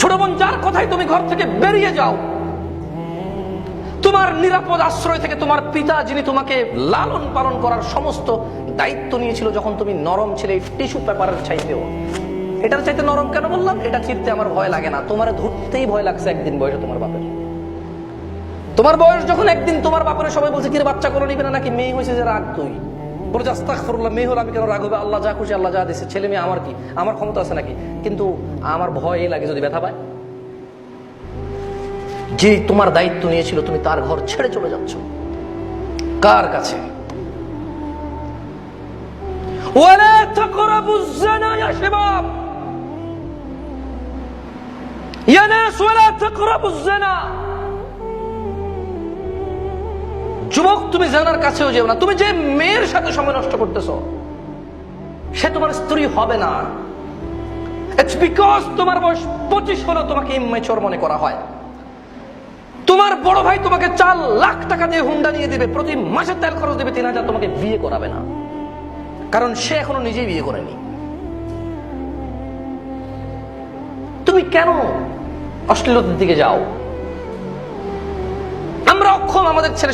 ছোট বোন, যার কথাই তুমি ঘর থেকে বেরিয়ে যাও, তোমার নিরাপদ আশ্রয় থেকে তোমার পিতা, যিনি তোমাকে লালন পালন করার সমস্ত দায়িত্ব নিয়েছিল যখন তুমি নরম ছিলে টিস্যু পেপারের চাইতেও। এটার চাইতে নরম কেন বললাম? এটা চিনতে আমার ভয় লাগে না। তোমার ধরতেই ভয় লাগছে একদিন বয়সে তোমার বাপের। তোমার বয়স যখন একদিন তোমার বাপের, সবাই বলছে, কিরে, বাচ্চা করে নিবে না? নাকি মেয়ে হয়েছে যে রাগ তুই? বলে যে মেয়ে হলো আমি কেন রাগ আল্লাহ যা খুশি, আল্লাহ যা দিয়েছে ছেলে মেয়ে আমার কি? আমার ক্ষমতা আছে নাকি? কিন্তু আমার ভয় লাগে যদি ব্যথা পায়। যে তোমার দায়িত্ব নিয়েছিল, তুমি তার ঘর ছেড়ে চলে যাচ্ছ। কার কাছে? ওয়ালা যুবক, তুমি জানার কাছেও যেও না। তুমি যে মেয়ের সাথে সময় নষ্ট করতেছ, সে তোমার স্ত্রী হবে না। ইটস বিকজ তোমার বয়স পঁচিশ হলো তোমাকে ইমেচর মনে করা হয়। তোমার বড় ভাই তোমাকে চার লাখ টাকা দিয়ে হুন্ডা নিয়ে দিবে, প্রতি মাসে তেল খরচ দেবে, তিন হাজার তোমাকে বিয়ে করাবে না। কারণ সে এখনও নিজেই বিয়ে করেনি। তুমি কেন অশ্লীলতার দিকে যাও? আমরা অক্ষম, আমাদের ছেলে